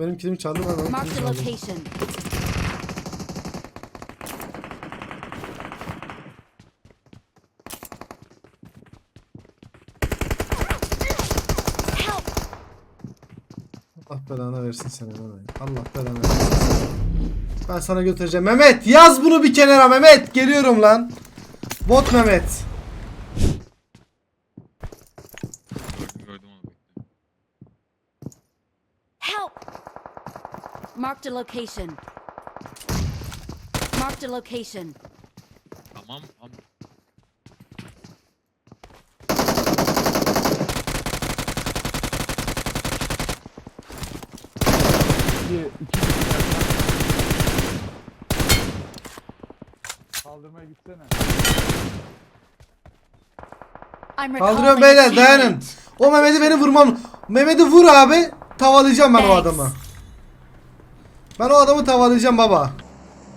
Benim kilimi çaldı ben onun Marked a kilimi çaldım. location. Allah belanı versin seni Mehmet. Allah belanı versin seni. Ben sana götüreceğim. Mehmet yaz bunu bir kenara Mehmet. Geliyorum lan. Bot Mehmet. Marked a location. Marked a location. Tamam am İki, iki Kaldırmaya gitsene. I'm Kaldırıyorum a beyler dayanın. O Mehmet'i beni vurmam. Mehmet'i vur abi. Tavalayacağım ben o Thanks. adamı. Ben o adamı tavalayacağım baba.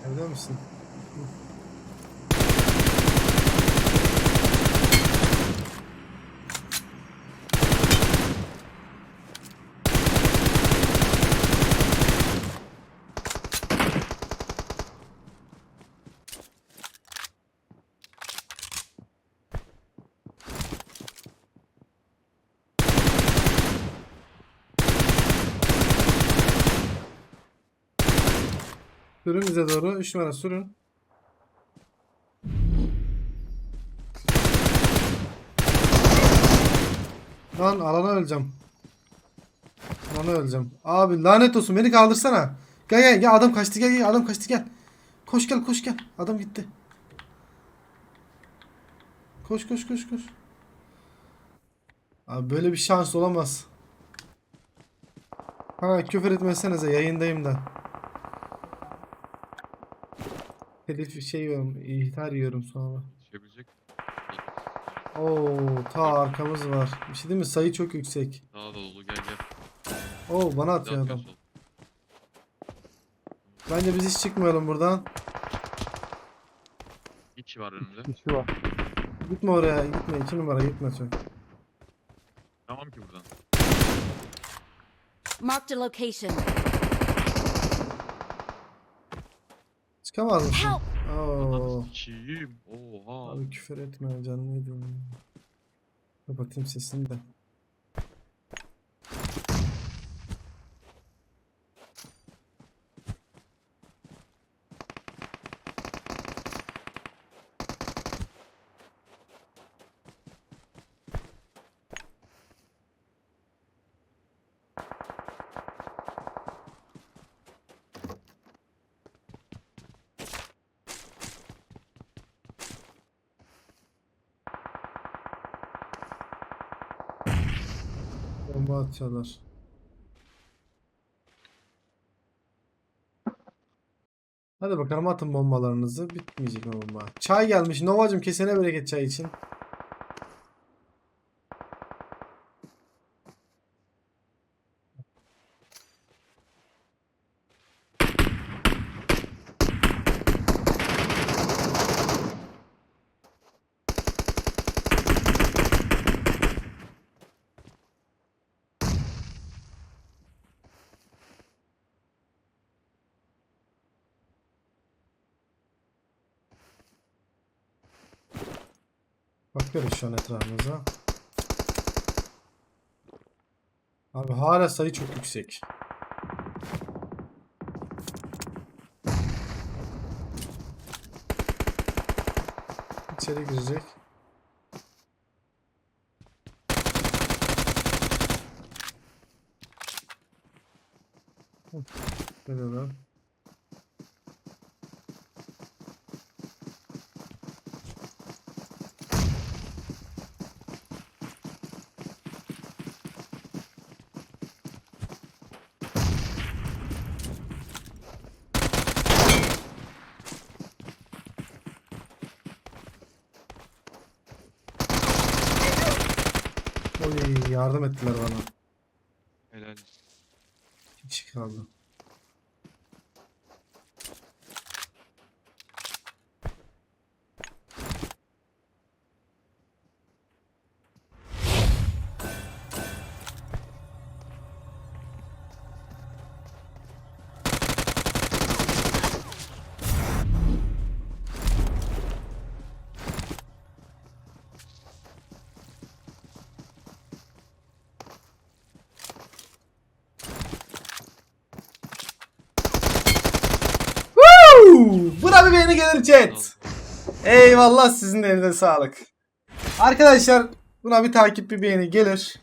Evde misin? Sürün bize doğru. 3 numara sürün. Lan alana öleceğim. Alana öleceğim. Abi lanet olsun beni kaldırsana. Gel gel gel adam kaçtı gel gel adam kaçtı gel. Koş gel koş gel. Adam gitti. Koş koş koş koş. Abi böyle bir şans olamaz. Ha küfür etmesenize yayındayım da. Telif şey yiyorum, ihtar yiyorum sonra. düşebilecek. Oo, ta arkamız var. Bir şey değil mi? Sayı çok yüksek. Daha da dolu gel gel. Oo, bana atıyor adam. Bence biz hiç çıkmayalım buradan. Bir kişi var önümde. Kişi var. Gitme oraya, gitme. iki numara gitme çok. Tamam ki buradan. Marked a location. Çıkamaz mısın? Help! Oo. Sikiyim. Oha. Abi küfür etme canım ne diyorsun? Kapatayım sesini de. Bomba atıyorlar. Hadi bakalım atın bombalarınızı. Bitmeyecek bomba? Çay gelmiş. Novacım kesene bereket çay için. Bakıyoruz şu an etrafımıza. Abi hala sayı çok yüksek. İçeri girecek. Hı, Böyle lan. Yardım ettiler bana. Helal. Hiç kaldı. Buna bir beğeni gelir chat. Eyvallah sizin de elinize sağlık. Arkadaşlar buna bir takip bir beğeni gelir.